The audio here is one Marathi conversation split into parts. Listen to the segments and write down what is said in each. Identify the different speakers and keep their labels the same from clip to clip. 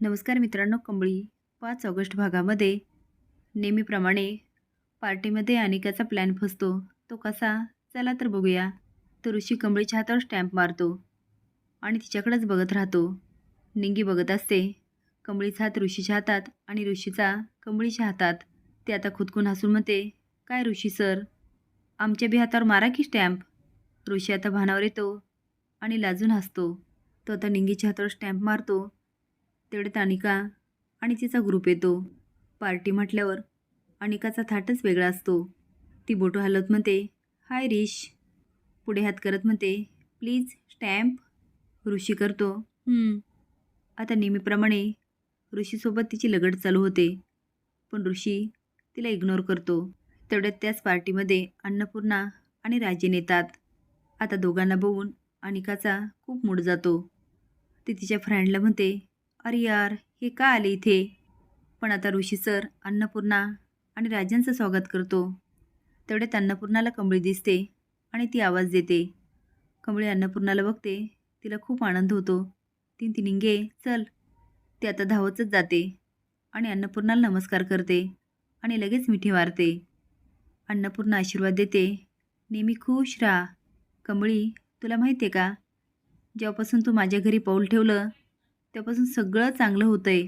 Speaker 1: नमस्कार मित्रांनो कंबळी पाच ऑगस्ट भागामध्ये नेहमीप्रमाणे पार्टीमध्ये अनिकाचा प्लॅन फसतो तो कसा? चला तर बघूया. तो ऋषी कंबळीच्या हातावर स्टॅम्प मारतो आणि तिच्याकडेच बघत राहतो. निंगी बघत असते. कंबळीचा हात ऋषीच्या हातात आणि ऋषीचा कंबळीच्या हातात ते आता खुदकून हसून म्हणते काय ऋषी सर आमच्या बी हातावर मारा की स्टॅम्प ऋषी आता भानावर येतो आणि लाजून हसतो. तो आता निंगीच्या हातावर स्टॅम्प मारतो. तेवढ्यात अनिका आणि तिचा ग्रुप येतो. पार्टी म्हटल्यावर अनिकाचा थाटच वेगळा असतो. ती बोटो हलवत म्हणते हाय रिश. पुढे हात करत म्हणते प्लीज स्टॅम्प ऋषी करतो आता नेहमीप्रमाणे ऋषीसोबत तिची लगट चालू होते. पण ऋषी तिला इग्नोर करतो. तेवढ्यात त्याच पार्टीमध्ये अन्नपूर्णा आणि राजेन येतात. आता दोघांना बघून अनिकाचा खूप मूड जातो. ती तिच्या फ्रेंडला म्हणते अरे यार हे का आले इथे? पण आता ऋषी सर अन्नपूर्णा आणि राजांचं स्वागत करतो. तेवढ्यात अन्नपूर्णाला कमळी दिसते आणि ती आवाज देते. कंबळी अन्नपूर्णाला बघते तिला खूप आनंद होतो. ती ती निंगे चल. ती आता धावतच जाते आणि अन्नपूर्णाला नमस्कार करते आणि लगेच मिठी मारते. अन्नपूर्णा आशीर्वाद देते नेहमी खुश राहा. कंबळी तुला माहिती आहे का? जेव्हापासून तू माझ्या घरी पाऊल ठेवलं त्यापासून सगळं चांगलं होतं आहे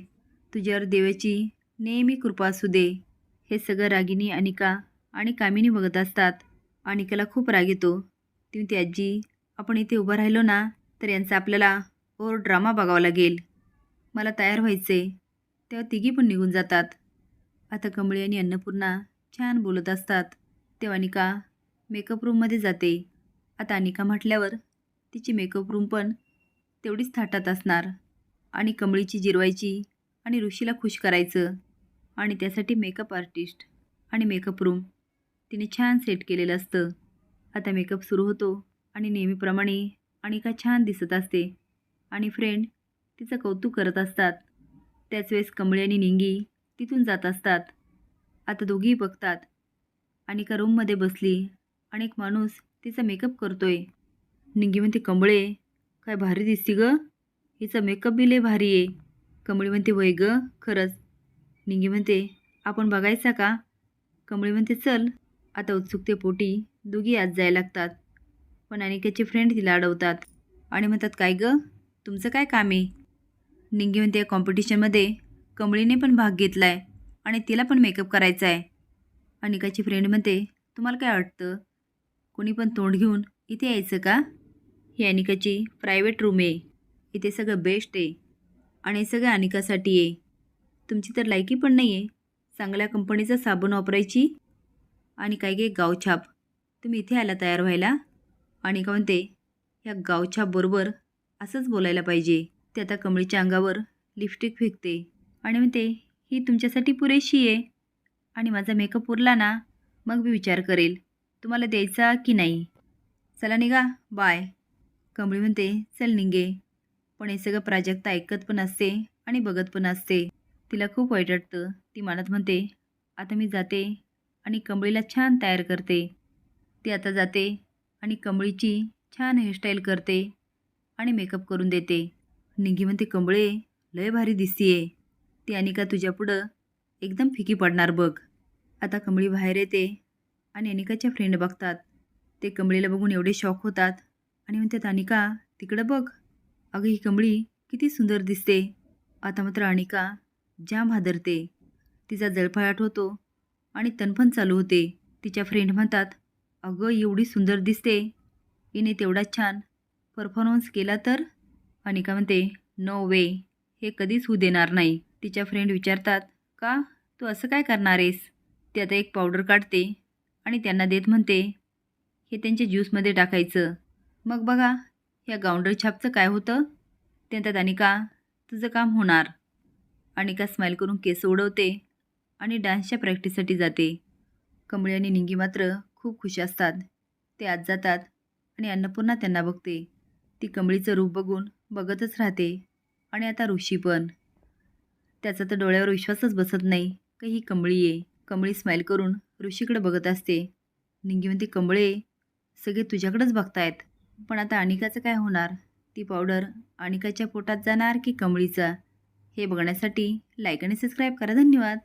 Speaker 1: तुझ्यावर देवाची नेहमी कृपा असू दे. हे सगळं रागिनी अनिका आणि कामिनी बघत असतात. अनिकाला खूप राग येतो. ती ती आजी आपण इथे उभं राहिलो ना तर यांचा आपल्याला ओर ड्रामा बघावा लागेल. मला तयार व्हायचे तेव्हा तिघी पण निघून जातात. आता कमळी आणि अन्नपूर्णा छान बोलत असतात. तेव्हा अनिका मेकअप रूममध्ये जाते. आता अनिका म्हटल्यावर तिची मेकअप रूम पण तेवढीच थाटात असणार. आणि कमळीची जिरवायची आणि ऋषीला खुश करायचं. आणि त्यासाठी मेकअप आर्टिस्ट आणि मेकअप रूम तिने छान सेट केलेलं असतं. आता मेकअप सुरू होतो आणि नेहमीप्रमाणे अनिका छान दिसत असते. आणि फ्रेंड तिचं कौतुक करत असतात. त्याच वेळेस कमळी आणि निंगी तिथून जात असतात. आता दोघीही बघतात. अनिका रूममध्ये बसली. आणि एक माणूस तिचा मेकअप करतोय. निंगी म्हणते कमळे काय भारी दिसती गं. हिचा मेकअप बी लय भारी आहे. कमळी म्हणते वय ग खरंच. निंगी म्हणते आपण बघायचा का? कमळी म्हणते चल आता उत्सुकतेपोटी दोघी आज जायला लागतात. पण अनिकेचे फ्रेंड तिला अडवतात आणि म्हणतात काय ग तुमचं काय काम आहे? निंगी म्हणते या कॉम्पिटिशनमध्ये कमळीने पण भाग घेतला आहे आणि तिला पण मेकअप करायचा आहे. अनिकाची फ्रेंड म्हणते तुम्हाला काय वाटतं? कोणी पण तोंड घेऊन इथे यायचं का? ही अनिकाची प्रायव्हेट रूम आहे. इथे सगळं बेस्ट आहे. आणि सगळं अनिकासाठी आहे. तुमची तर लायकी पण नाही आहे चांगल्या कंपनीचा साबण वापरायची. आणि काय गे गावछाप तुम्ही इथे आला तयार व्हायला? आणि का म्हणते ह्या गावछापबरोबर असंच बोलायला पाहिजे. ते आता कमळीच्या अंगावर लिपस्टिक फेकते. आणि म्हणते ही तुमच्यासाठी पुरेशी आहे. आणि माझा मेकअप उरला ना मग मी विचार करेल. तुम्हाला द्यायचा की नाही? चला निघा. बाय कमळी म्हणते चल निघे. पण हे सगळं प्राजक्ता ऐकत पण असते आणि बघत पण असते. तिला खूप वाईट वाटतं. ती मनात म्हणते आता मी जाते आणि कंबळीला छान तयार करते. ती आता जाते आणि कमळीची छान हेअरस्टाईल करते आणि मेकअप करून देते. निंगी म्हणते कंबळे लय भारी दिसतीये. ती अनिका तुझ्या पुढं एकदम फिकी पडणार बघ. आता कंबळी बाहेर येते आणि अनिकाच्या फ्रेंड बघतात. ते कंबळीला बघून एवढे शॉक होतात आणि म्हणतात अनिका तिकडं बघ. अगं ही कमळी किती सुंदर दिसते. आता मात्र अनिका जाम हादरते. तिचा जळफळाट होतो आणि तनफण चालू होते. तिच्या फ्रेंड म्हणतात अगं एवढी सुंदर दिसते. हिने तेवढा छान परफॉर्मन्स केला तर? अनिका म्हणते नो वे हे कधीच होऊ देणार नाही. तिच्या फ्रेंड विचारतात का? तू असं काय करणार आहेस? ती आता एक पावडर काढते आणि त्यांना देत म्हणते हे त्यांच्या ज्यूसमध्ये टाकायचं. मग बघा या गाऊंडर छापचं काय होतं? त्यात अनिका तुझं काम होणार. अनिका स्माईल करून केस उडवते आणि डान्सच्या प्रॅक्टिससाठी जाते. कमळी आणि निंगी मात्र खूप खुश असतात. ते आत जातात आणि अन्नपूर्णा त्यांना बघते. ती कमळीचं रूप बघून बघतच राहते आणि आता ऋषी पण. त्याचा तर डोळ्यावर विश्वासच बसत नाही का ही कमळी आहे. कमळी स्माईल करून ऋषीकडे बघत असते. निंगी म्हणते कमळे सगळे तुझ्याकडेच बघतायत. पण आता अनिकाचं काय होणार? ती पावडर अनिकाच्या पोटात जाणार की कमळीचा? हे बघण्यासाठी लाईक आणि सबस्क्राईब करा. धन्यवाद.